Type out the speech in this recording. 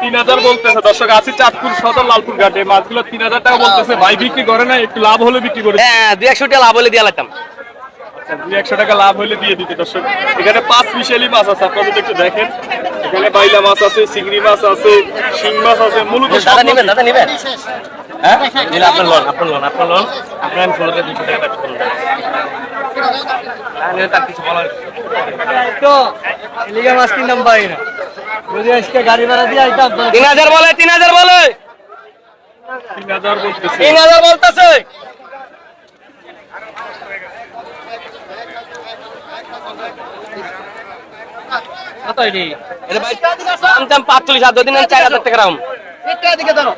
তিন হাজার বলতেছে দর্শক আছি চাঁদপুর সদর লালপুর ঘাটে মাছগুলো তিন হাজার টাকা বলতেছে। ভাই বিক্রি করে না একটু লাভ হলে বিক্রি করে হ্যাঁ দুই একশো টাকা লাভ হলে দিয়ে লাগতাম দুই একশো টাকা লাভ হলে দিয়ে দিতে দর্শক। এখানে পাঁচ মিশালি মাছ আছে একটু দেখেন। এখানে বাইলা মাছ আছে চিংড়ি মাছ আছে শিং মাছ আছে মূলত দাদা মাছ- নিবেন দাদা নিবেন? হ্যাঁ? নিলে আপনার লোন আপনার লোন আপনার লোন আপনার আমি ষোলো দুশো টাকা ব্যবসা করুন তার কিছু বলার তো এলিগা মাছ কিনতাম পাই না যদি আজকে গাড়ি ভাড়া দিয়ে আইতাম তিন হাজার বলে তিন হাজার বলে। তিন হাজার বলতেছে। তিন হাজার বলতেছে। কত এটি এটা ভাই দাম দাম পাঁচচল্লিশ আর দুদিন চার হাজার টাকা রাখুন দিকে ধরো।